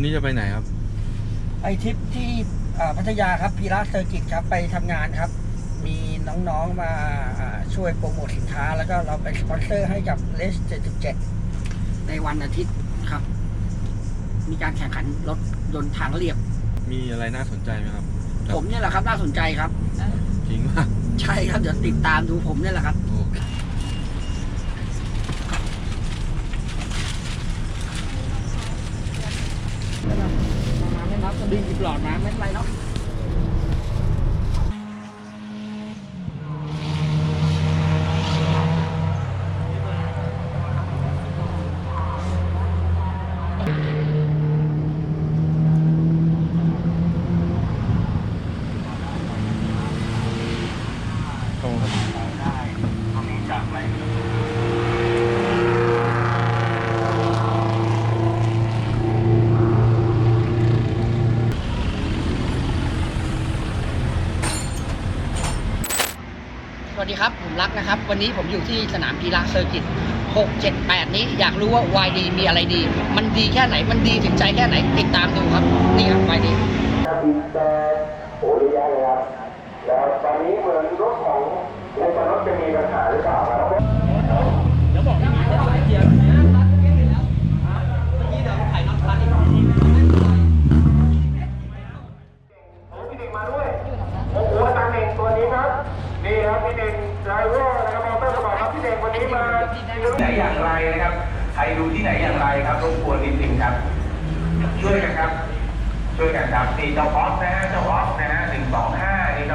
วันนี้จะไปไหนครับ ไปทริปที่อ่าพัทยาครับพีระเซอร์กิตครับไปทำงานครับ มีน้องๆมาอ่าช่วยโปรโมทสินค้า แล้วก็เราไปสปอนเซอร์ให้กับเลส77 ในวันอาทิตย์ครับ มีการแข่งขันรถยนต์ทางเรียบ มีอะไรน่าสนใจไหมครับ ผมเนี่ยแหละครับน่าสนใจครับจริงป่ะใช่ครับเดี๋ยวติดตามดูผมเนี่ยแหละครับโอเค มาไม่นับก็ดึงอีกหลอดมาไม่เป็นไรเนาะ ตรงครับ สวัสดีครับ ผมรักนะครับ วันนี้ผมอยู่ที่สนามกีฬาเซอร์กิต 678 นี้อยากรู้ว่า YD มีอะไรดี มันดีแค่ไหน มันดีถึงใจแค่ไหน ติดตามดูครับ นี่ครับ YD โอ้ยยากเลยครับแล้วตอนนี้เหมือนรถ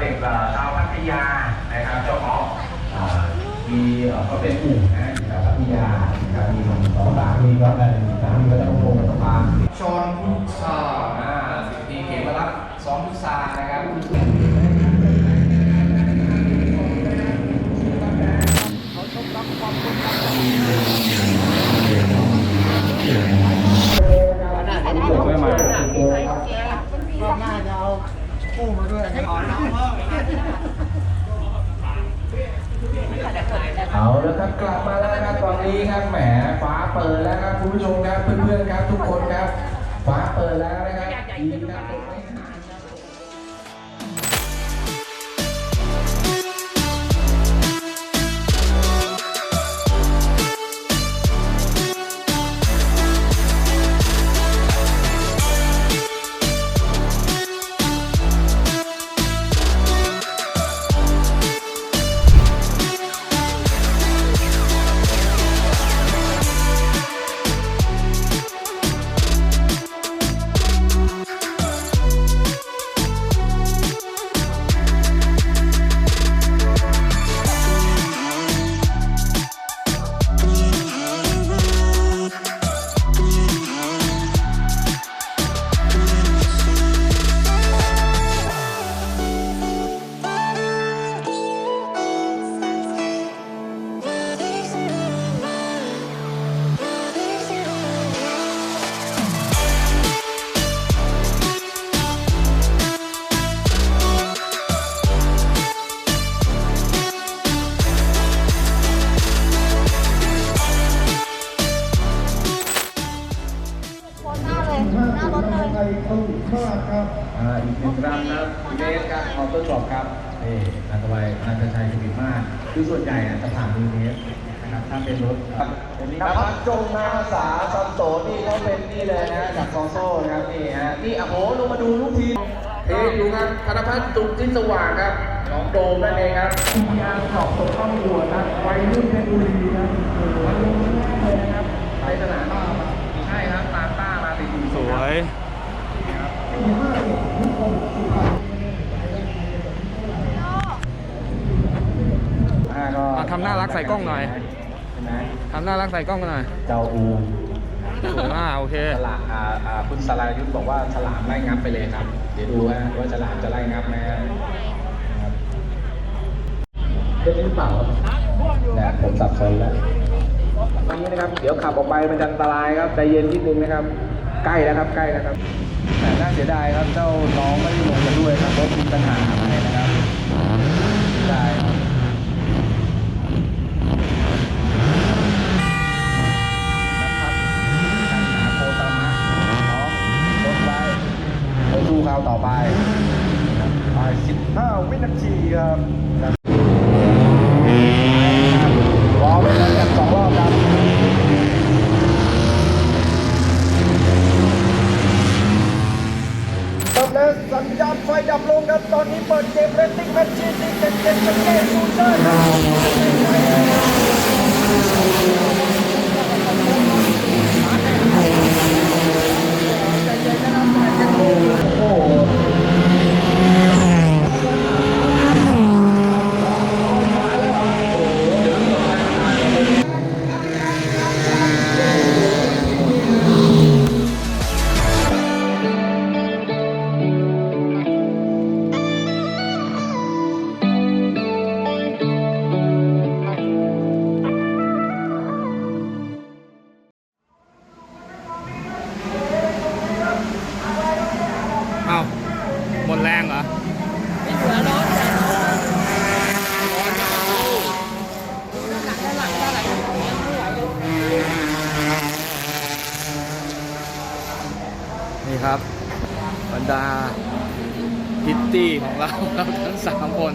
เด็กชาวพัทยานะครับเจ้าออฟอ่ามีเอ่อก็เป็นกลุ่มนะอยู่แถวพัทยานะครับมีสองสามมีก็ได้สามมีก็จะลงลงกับสะพานชนพุทธาอ่าสิบปีเขมรัตสองพุทธานะครับ เอาแล้วครับกลับมาแล้วนะครับตอนนี้ครับแหมฟ้าเปิดแล้วครับคุณผู้ชมครับเพื่อนๆครับทุกคนครับฟ้าเปิดแล้วนะครับดีครับ อ่าอีกหนึ่งลำนะครับเบสครับมอเตอร์ช็อปครับนี่นันทวัยนันทชัยสุขิตมาก คือส่วนใหญ่อะจะผ่านมือเบสนะครับถ้าเป็นรถครับเป็นนี่ครับจงนาสาซัมโสนี่ก็เป็นนี่เลยนะจากซอโซ่นะครับนี่ฮะนี่โอ้โหลงมาดูลูกทีมเอ๊อยู่ครับธนพัฒน์จุกจิ้นสว่างครับน้องโดมนั่นเองครับทีมงานสอบตกข้อมูลนะวัยรุ่นเพชรบุรีครับวัยรุ่นเลยนะครับไปสนามใช่ครับตามต้ามาติดอยู่สวย อ่ทำน่ารักใส่กล้องหน่อย ใช่ไหมทำน่ารักใส่กล้องหน่อยเจ้าอูอ่าโอเคสลามอ่าอ่าคุณสลายุทธบอกว่าสลามไล่งับไปเลยครับ เดี๋ยวดูฮะว่าสลามจะไล่งับไหมครับเป็นหรือเปล่าเนี่ยผมสับสนแล้วตอนนี้นะครับ เดี๋ยวขับออกไปมันจะอันตรายครับใจเย็นนิดนึงนะครับ ใกล้แล้วครับใกล้แล้วครับแต่น่าเสียดายครับเจ้าน้องไม่ได้ลงมาด้วยครับเพรถมีปัญหาอะไรนะครับได้ต่อไปไป15วินาทีครับ ดับลงครับ ตอนนี้เปิดเกมเรตติ้งแมชชีนดิเจ็ดเจ็ดเจ็ดเจ็ดศูนย์เจ็ด ครับบรรดาพิตตี้ของเราทั้งสามคน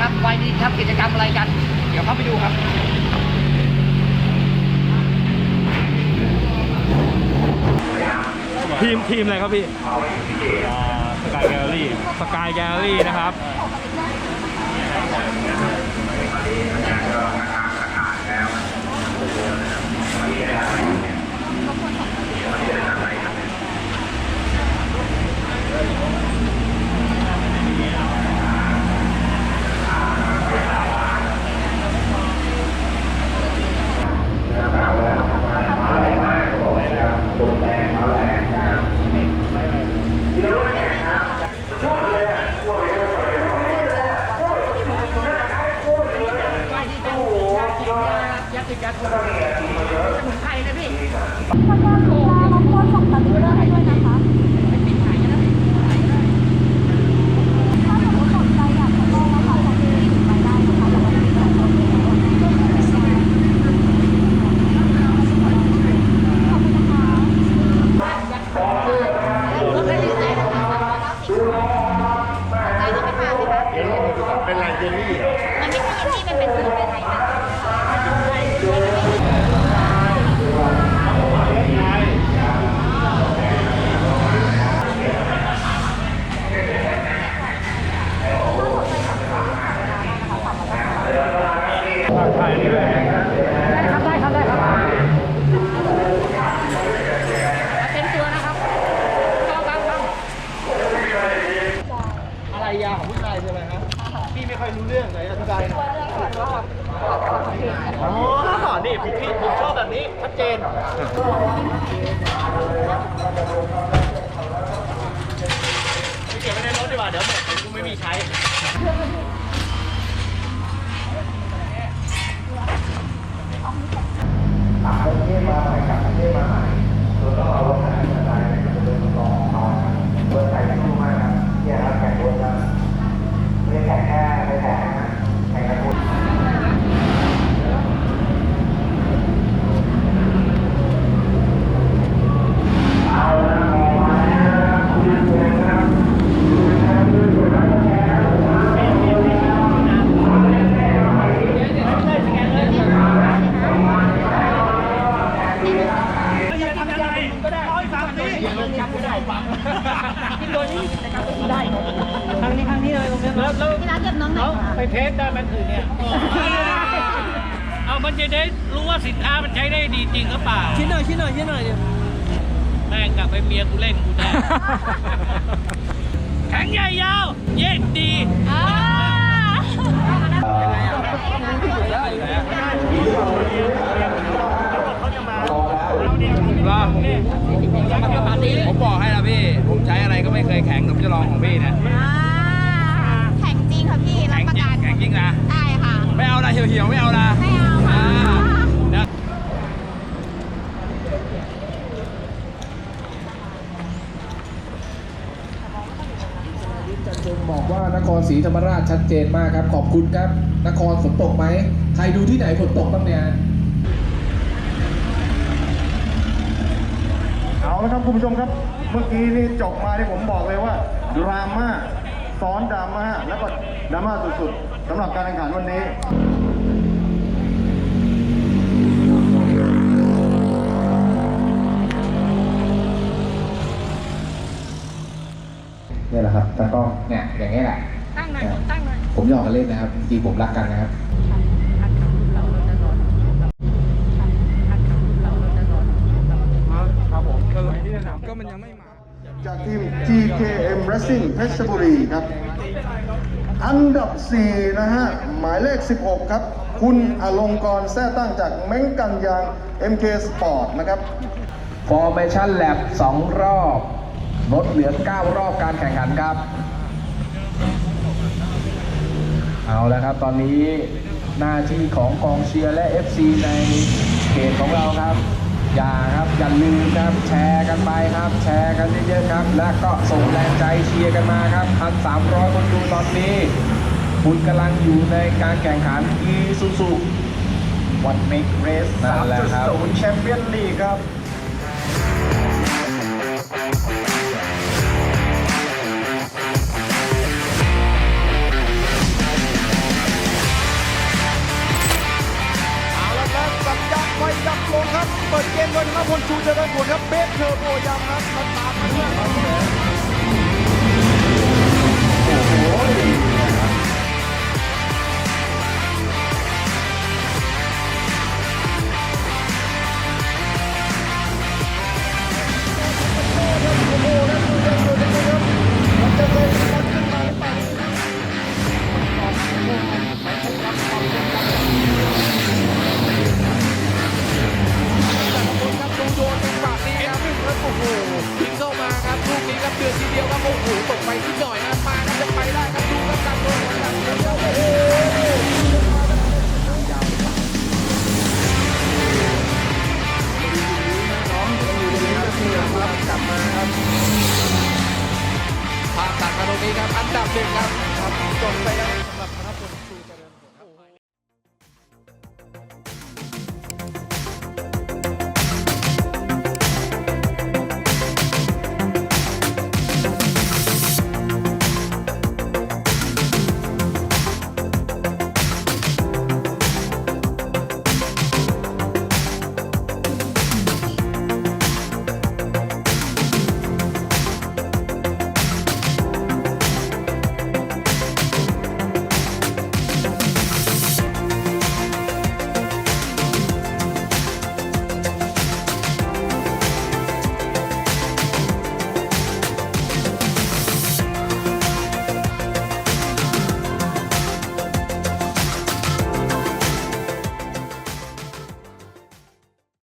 ครับวัยนี้ครับกิจกรรมอะไรกัน เดี๋ยวเข้าไปดูครับทีมทีมอะไรครับพี่สกายแกลเลอรี่สกายแกลเลอรี่นะครับข เดี๋ยวหมดกูไม่มีใช้เบอร์ไทยไม่รู้มากนะเนี่ยครับแข่งรถนะไม่ได้แข่งแค่ ข็งใหญ่ยาว เย็นดีอ่าผมบอกให้แล้วพี่ ผมใช้อะไรก็ไม่เคยแข็งผมจะลองของพี่เนี่ยอ่าแข็งจริงค่ะพี่รับประกันแข็งจริงนะได้ค่ะ ไม่เอาละเหี่ยวๆ ไม่เอาละไม่เอาค่ะ เดี๋ยว บอกว่านครศรีธรรมราชชัดเจนมากครับ ขอบคุณครับ นครฝนตกไหม ใครดูที่ไหนฝนตกบ้างเนี่ย เอาละครับคุณผู้ชมครับ เมื่อกี้นี่จบมาที่ผมบอกเลยว่าดราม่าซ้อนดราม่าแล้วก็ดราม่าสุดๆสำหรับการแข่งขันวันนี้ เนี่ยแหละครับตากล้องเนี่ยอย่างนี้ยแหละ ตั้งหน่อยตั้งหน่อยผมหยอกกันเล่นนะครับจริงๆผมรักกันนะครับก็มันยังไม่มาจากทีม GKM Racing เพชรบุรีครับ อันดับ 4 นะฮะ หมายเลข 16 ครับ คุณอลงกรณ์แท้ตั้งจากเม้งกันยาง MK Sport นะครับ Formation Lab 2 รอบ ลดเหลือ 9 รอบการแข่งขันครับ เอาแล้วครับตอนนี้หน้าที่ของกองเชียร์และ FC ในเขตของเราครับ อย่าครับอย่าลืมครับแชร์กันไปครับ แชร์กันเยอะๆครับ และก็ส่งแรงใจเชียร์กันมาครับ1,300คนดูตอนนี้ คุณกำลังอยู่ในการแข่งขัน Isuzu One Make Race นั่นแหละครับ3.0แชมเปี้ยนลีกครับ นึ่งครับครับจบไปแล้ว